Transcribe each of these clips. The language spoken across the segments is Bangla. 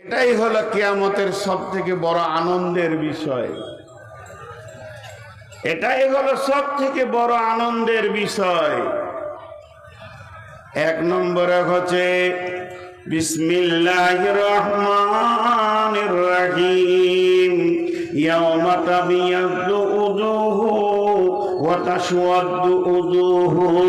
এটাই হলো কিয়ামতের সব থেকে বড় আনন্দের বিষয়। এটাই হলো সব থেকে বড় আনন্দের বিষয়। এক নম্বরে হচ্ছে বিসমিল্লাহ রহমান রাহিম ইয়ামাতাবিয়াদু وجوه وتسود وجوه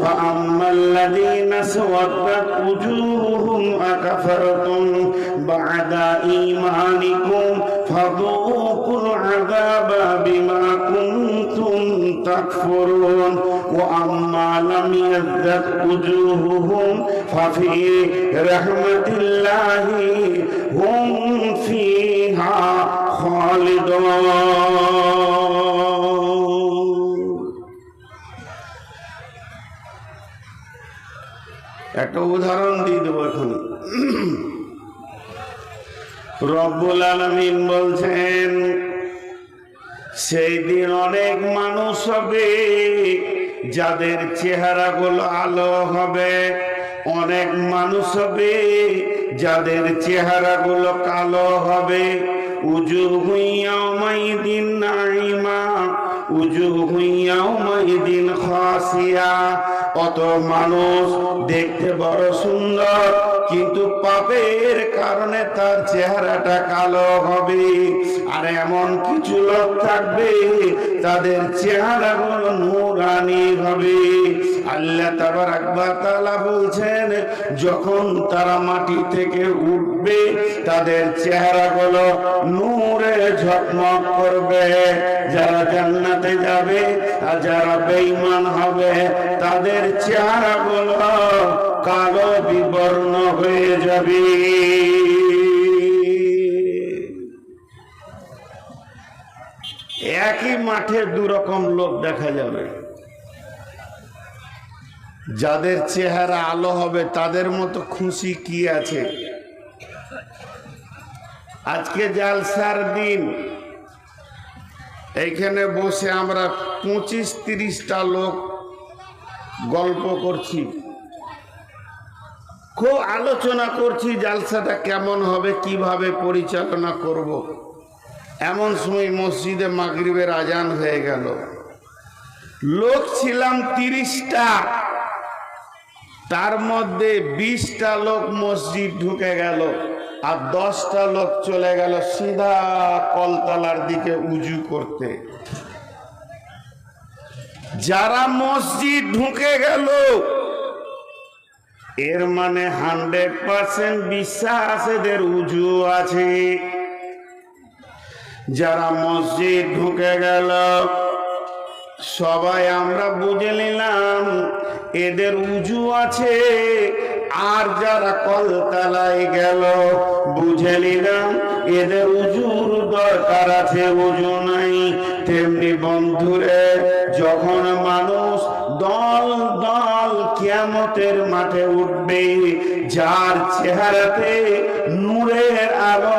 فأما الذين اسودت وجوههم أكفرتم بعد إيمانكم؟ فذوقوا العذاب بما كنتم تكفرون. وأما لم يزدد وجوههم ففي رحمة الله هم فيها خالدون. একটা উদাহরণ দিয়ে দেবো এখন রব্বুল আলমিন বলছেন সেই দিন অনেক মানুষ হবে, যাদের চেহারাগুলো আলো হবে। অনেক মানুষ হবে, যাদের চেহারাগুলো কালো হবে। উজু হুইয়ামাই দিন নাইমা উজু হুইয়ামাই দিন খাসিয়া। অত মানুষ দেখতে বড় সুন্দর, কিন্তু পাপের কারণে তার চেহারাটা কালো হবে। আর এমন কিছু লোক থাকবে, তাদের চেহারা গুলো নুরানি হবে। আল্লাহ তাবার আকবর তালা বলছেন, যখন তারা মাটি থেকে উঠবে, তাদের চেহারা গুলো নূরে ঝকমক করবে। যারা জান্নাতে যাবে, আর যারা বেঈমান হবে, তাদের চেহারা গুলো কালো বিবর্ণ হয়ে যাবে। একই মাঠে দু রকম লোক দেখা যাবে। যাদের চেহারা আলো হবে, তাদের মতো খুশি কি আছে? আজকে জালসার দিন। এইখানে বসে আমরা পঁচিশ তিরিশটা লোক গল্প করছি। খুব আলোচনা করছি জালসাটা কেমন হবে, কীভাবে পরিচালনা করব। এমন সময় মসজিদে মাগরিবের আজান হয়ে গেল। লোক ছিলাম তিরিশটা। তার মধ্যে বিশটা লোক মসজিদ ঢুকে গেল আর দশটা লোক চলে গেল সিধা কলতলার দিকে উজু করতে। যারা মসজিদ ঢুকে গেল, এর মানে হান্ড্রেড পার্সেন্ট বিশ্বাস এদের উজু আছে। যারা মসজিদ ঢুকে গেল, সবাই আমরা বুঝে নিলাম, এদের উজু আছে। আর যারা কলতলায় গেল, বুঝে নিলাম এদের উজুর দরকার আছে, উজু নাই। তেমনি বন্ধুরে, যখন মানুষ দল দল কিয়ামতের মাঠে উঠবে, যার চেহারাতে নূরের আলো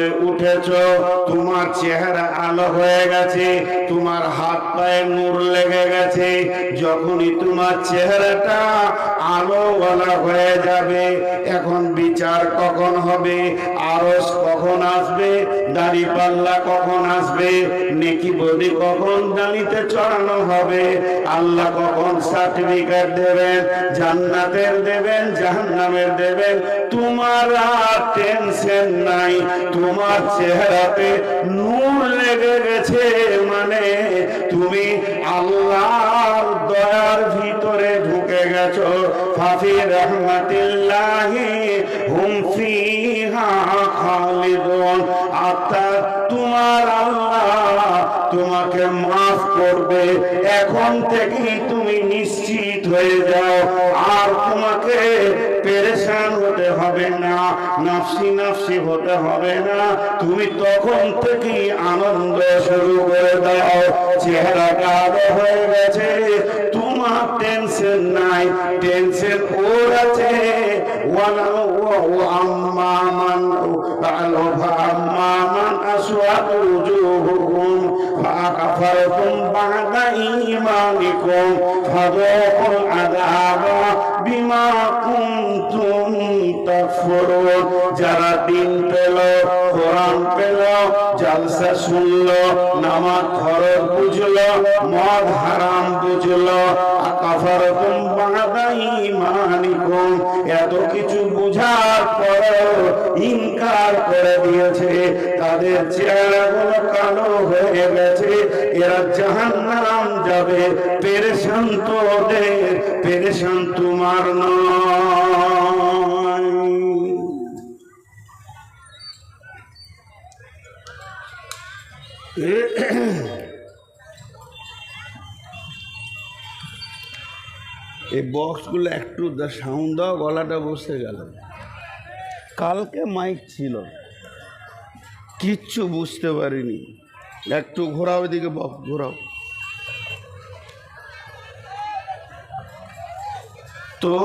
কিয়ামতে উঠেছো, তোমার চেহারা আলো হয়ে গেছে, তোমার হাত পায়ে নূর লেগে গেছে, যখনই তোমার চেহারাটা আলোওয়ালা হয়ে যাবে, এখন বিচার কখন হবে, আরস কখন আসবে দাড়ি পাল্লা কখন আসবে, নেকি বদি কখন দাঁড়িতে চড়ানো হবে, আল্লাহ কখন সার্টিফিকেট দেবেন, জান্নাতের দেবেন, জাহান্নামের দেবেন, তোমার আর টেনশন নাই, তোমার চেহারাতে নূর লেগে গেছে মানে তুমি আল্লাহর দয়ার ভিতরে ঢুকে গেছো। ফাফি রহমাতিল্লাহি হুম ফিহা খালিদুন। আত্মা, তোমার আল্লাহ তোমাকে মাফ করবে। এখন থেকেই তুমি নিশ্চিত হয়ে যাও। আর তোমাকে পেরেশান হতে হবে না। নাফসি নাফসি হতে হবে না। তুমি তখন থেকে আনন্দ শুরু করে দাও। চেহারা কালো হয়ে গেছে। তোমার টেনশন নাই টেনশন ওর আছে। وأما من فأما من أسود وجوهكم فأكفرتم بعد إيمانكم فذوقوا العذاب بما كنتم تكفرون যারা দিন পেল কোরআন পেল, জলসা শুনলো, নামাজ ফরজ বুঝলো, মদ হারাম বুঝলো, আকাফার বাঁধাই মানিকুম এত কিছু বুঝার পরেও ইনকার করে দিয়েছে। তাদের চেহারাগুলো কালো হয়ে গেছে। এরা জাহান্নাম যাবে। পেরেশান তো ওদের পেরেশান তোমার নয়। এই বক্সগুলো একটু সাউন্ড দাও, গলাটা বসে গেল। কালকে মাইক ছিল। কিচ্ছু বুঝতে পারিনি। একটু ঘোরাও এদিকে বক্স ঘোরাও। তো